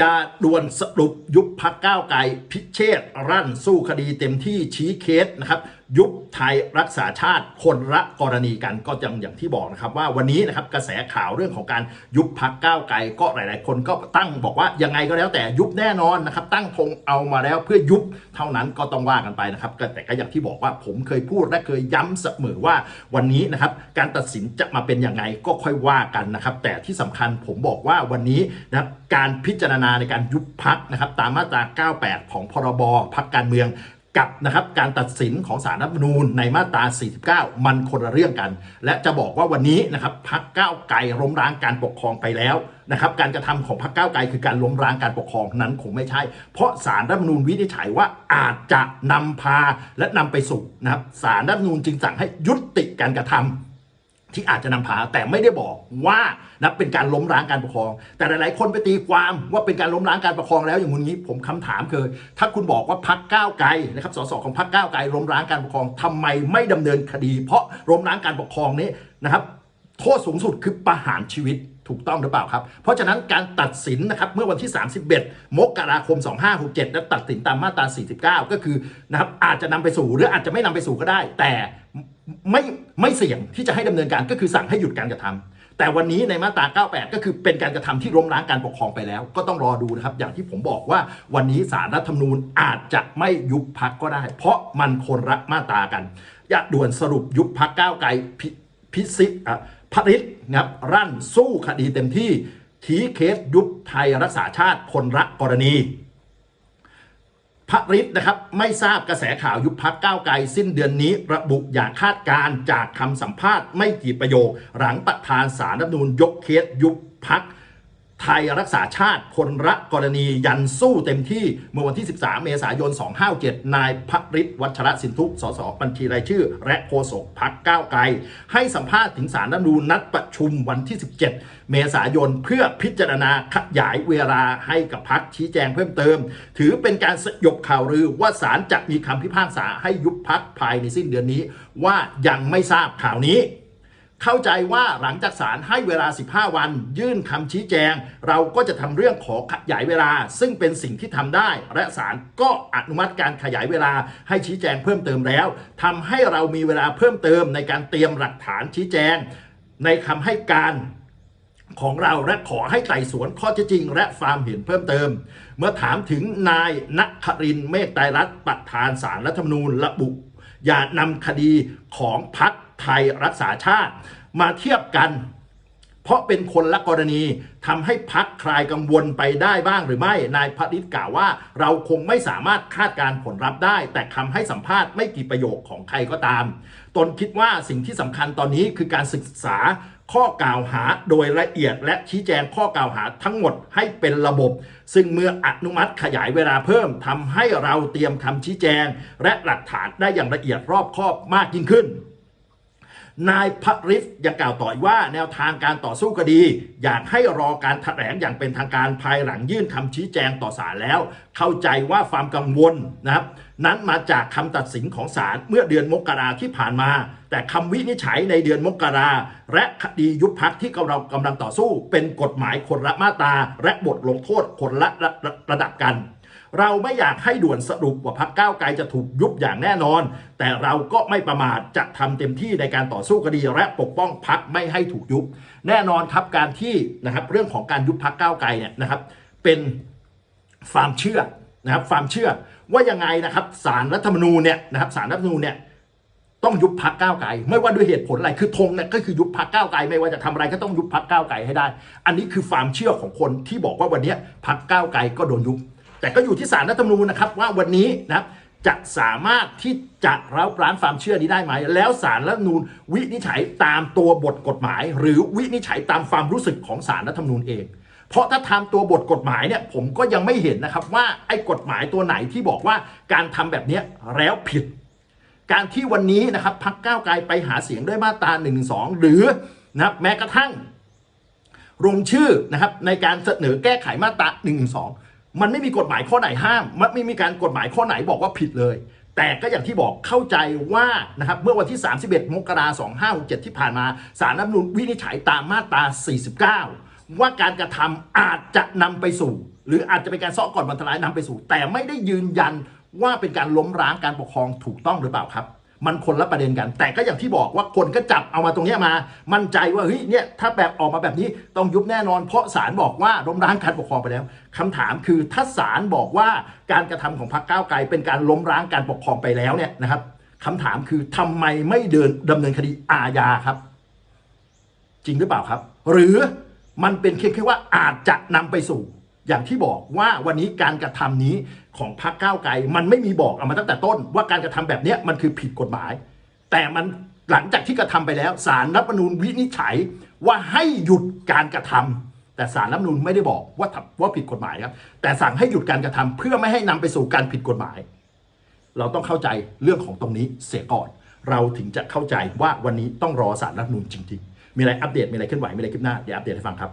ย่าด่วนสรุปยุบพักก้าวไกลพิเชษรั่นสู้คดีเต็มที่ชี้เคสนะครับ ยุบไทยรักษาชาติคนละกรณีกันก็ยังอย่างที่บอกนะครับ ว่าวันนี้นะครับกระแสข่าวเรื่องของการยุบพักก้าวไกลก็หลาย ๆ คนก็ตั้งบอกว่ายังไงก็แล้วแต่ยุบแน่นอนนะครับ ตั้งธงเอามาแล้วเพื่อยุบเท่านั้นก็ต้องว่ากันไปนะครับแต่ก็อย่างที่บอกว่าผมเคยพูดและเคยย้ำเสมอว่าวันนี้นะครับการตัดสินจะมาเป็นยังไงก็ค่อยว่ากันนะครับ แต่ที่สำคัญผมบอกว่าวันนี้นะการพิจารณาในการยุบพักนะครับตามมาตรา 98 ของพรบพักการเมืองกับนะครับการตัดสินของสารรัฐมนูญในมาตรา 49 มันคนละเรื่องกัน และจะบอกว่าวันนี้นะครับพักก้าวไกลล้มล้างการปกครองไปแล้วนะครับการกระทำของพักก้าวไกลคือการล้มล้างการปกครองนั้นคงไม่ใช่ เพราะสารรัฐมนูญวินิจฉัยว่าอาจจะนำพาและนำไปสู่นะครับสารรัฐมนูญจึงสั่งให้ยุติการกระทำ ที่อาจจะนำพาแต่ไม่ได้บอกว่านะเป็นการล้มล้างการปกครอง แต่หลาย ๆ คนไปตีความว่าเป็นการล้มล้างการปกครองแล้วอย่างนี้ผมคำถามคือถ้าคุณบอกว่าพักก้าวไกลนะครับสสของพักก้าวไกลล้มล้างการปกครองทำไมไม่ดำเนินคดี เพราะล้มล้างการปกครองนี้นะครับโทษสูงสุดคือประหารชีวิต ถูกต้องหรือเปล่าครับ เพราะฉะนั้นการตัดสินนะครับเมื่อวันที่ 31 มกราคม 2567 และตัดสินตามมาตรา 49 ก็คือนะครับอาจจะนำไปสู่หรืออาจจะไม่นำไปสู่ก็ได้ แต่ไม่ไม่เสี่ยงที่จะให้ดำเนินการก็คือสั่งให้หยุดการกระทำแต่วันนี้ในมาตรา 98 ก็คือเป็นการกระทำที่ล้มล้างการปกครองไปแล้ว ก็ต้องรอดูนะครับ อย่างที่ผมบอกว่าวันนี้สารรัฐธรรมนูญอาจจะไม่ยุบพักก็ได้ เพราะมันคนละมาตรากัน อย่าด่วนสรุปยุบพักก้าวไกลพิพิสิทธิ์อะ พริษนะครับรั่นสู้คดีเต็มที่ทีเคสยุบไทยรักษาชาติคนละกรณีพระฤทธิ์นะครับไม่ทราบกระแสข่าวยุบพักก้าวไกล สิ้นเดือนนี้ระบุอย่างคาดการณ์จากคำสัมภาษณ์ไม่กี่ประโยค หลังประธานสารรัฐนูนยกเคสยุบพัก ไทยรักษาชาติคนละกรณียันสู้เต็มที่เมื่อวันที่ 13 เมษายน 257 นายพระฤทธิ์วัชรสินทุสสบัญชีรายชื่อ และโฆษกพักก้าวไกล ให้สัมภาษณ์ถึงสารรัฐมนูนัดประชุมวันที่ 17 เมษายน เพื่อพิจารณาขยายเวลาให้กับพักชี้แจงเพิ่มเติม ถือเป็นการสยบข่าวลือว่าศาลจะมีคำพิพากษาให้ยุบพักภายในสิ้นเดือนนี้ ว่ายังไม่ทราบข่าวนี้ เข้าใจว่าหลังจากศาลให้เวลา 15 วัน ยื่นคำชี้แจง เราก็จะทำเรื่องขอขยายเวลา ซึ่งเป็นสิ่งที่ทำได้ และศาลก็อนุมัติการขยายเวลาให้ชี้แจงเพิ่มเติมแล้วทำให้เรามีเวลาเพิ่มเติมในการเตรียมหลักฐานชี้แจง ในคำให้การของเราและขอให้ไต่สวนข้อเท็จจริง และความเห็นเพิ่มเติม เมื่อถามถึงนายนักครินเมฆไตรรัตน์ประธานสารรัฐธรรมนูญระบุ อย่านำคดีของพัก ไทยรักษาชาติ มาเทียบกัน เพราะเป็นคนละกรณีทำให้พักคลายกังวลไปได้บ้างหรือไม่ นายพริตกล่าวว่า เราคงไม่สามารถคาดการณ์ผลลัพธ์ได้ แต่คำให้สัมภาษณ์ไม่กี่ประโยคของใครก็ตาม ตนคิดว่าสิ่งที่สำคัญตอนนี้คือการศึกษาข้อกล่าวหาโดยละเอียดและชี้แจงข้อกล่าวหาทั้งหมดให้เป็นระบบ ซึ่งเมื่ออนุมัติขยายเวลาเพิ่มทำให้เราเตรียมคำชี้แจง และหลักฐานได้อย่างละเอียดรอบคอบมากยิ่งขึ้น นายพระฤทธิ์ยังกล่าวต่ออีกว่าแนวทางการต่อสู้คดี อยากให้รอการแถลงอย่างเป็นทางการภายหลังยื่นคำชี้แจงต่อศาลแล้ว เข้าใจว่าความกังวลนะครับนั้นมาจากคำตัดสินของศาลเมื่อเดือนมกราที่ผ่านมา แต่คำวินิจฉัยในเดือนมกราและคดียุบพักที่เรากำลังต่อสู้ เป็นกฎหมายคนละมาตราและบทลงโทษคนละระระระดับกัน เราไม่อยากให้ด่วนสรุปว่าพักก้าวไกลจะถูกยุบอย่างแน่นอน แต่เราก็ไม่ประมาทจะทำเต็มที่ในการต่อสู้คดีและปกป้องพักไม่ให้ถูกยุบ แน่นอนครับการที่นะครับเรื่องของการยุบพักก้าวไกลเนี่ยนะครับ เป็นความเชื่อนะครับความเชื่อว่ายังไงนะครับสารรัฐธรรมนูญเนี่ยนะครับสารรัฐธรรมนูญเนี่ยต้องยุบพักก้าวไกลไม่ว่าด้วยเหตุผลอะไรคือธงเนี่ยก็คือยุบพักก้าวไกลไม่ว่าจะทำอะไรก็ต้องยุบพักก้าวไกลให้ได้ อันนี้คือความเชื่อของคนที่บอกว่าวันนี้พักก้าวไกลก็โดนยุบ แต่ก็อยู่ที่สารรัฐธรรมนูญนะครับว่าวันนี้นะครับจะสามารถที่จะร้าวร้านความเชื่อนี้ได้ไหม แล้วสารรัฐธรรมนูญวินิจฉัยตามตัวบทกฎหมาย หรือวินิจฉัยตามความรู้สึกของสารรัฐธรรมนูญเองเพราะถ้าทำตัวบทกฎหมายเนี่ยผมก็ยังไม่เห็นนะครับว่าไอ้กฎหมายตัวไหนที่บอกว่าการทำแบบนี้แล้วผิด การที่วันนี้นะครับพักก้าวไกลไปหาเสียงด้วยมาตรา1นึหรือนะครับแม้กระทั่งลงชื่อนะครับในการเสนอแก้ไขมาตรา1นึ มันไม่มีกฎหมายข้อไหนห้าม มันไม่มีการกฎหมายข้อไหนบอกว่าผิดเลย แต่ก็อย่างที่บอกเข้าใจว่านะครับเมื่อวันที่ 31 มกราคม 2567 ที่ผ่านมาสารรัฐธรรมนูญวินิจฉัยตามมาตรา 49 ว่าการกระทำอาจจะนำไปสู่ หรืออาจจะเป็นการซ้อก่อนบรรทลายนำไปสู่ แต่ไม่ได้ยืนยันว่าเป็นการล้มล้างการปกครองถูกต้องหรือเปล่าครับ มันคนละประเด็นกัน แต่ก็อย่างที่บอกว่าคนก็จับเอามาตรงนี้มา มั่นใจว่าเฮ้ยเนี่ยถ้าแบบออกมาแบบนี้ต้องยุบแน่นอน เพราะศาลบอกว่าล้มล้างการปกครองไปแล้วคำถามคือถ้าศาลบอกว่าการกระทำของพรรคก้าวไกล เป็นการล้มล้างการปกครองไปแล้วเนี่ยนะครับคำถามคือทำไมไม่เดินดำเนินคดีอาญาครับ จริงหรือเปล่าครับ หรือมันเป็นแค่แค่ว่าอาจจะนำไปสู่ อย่างที่บอกว่าวันนี้การกระทำนี้ของพรรคก้าวไกลมันไม่มีบอกเอามาตั้งแต่ต้น ว่าการกระทำแบบนี้มันคือผิดกฎหมาย แต่มันหลังจากที่กระทำไปแล้วศาลรัฐมนูญวินิจฉัยว่าให้หยุดการกระทำแต่ศาลรัฐมนูญไม่ได้บอกว่าว่าผิดกฎหมายครับแต่สั่งให้หยุดการกระทำเพื่อไม่ให้นำไปสู่การผิดกฎหมาย เราต้องเข้าใจเรื่องของตรงนี้เสียก่อน เราถึงจะเข้าใจว่าวันนี้ต้องรอสารรัฐมนูญจริงๆมีอะไรอัปเดตมีอะไรเคลื่อนไหวมีอะไรคืบหน้าเดี๋ยวอัปเดตให้ฟังครับ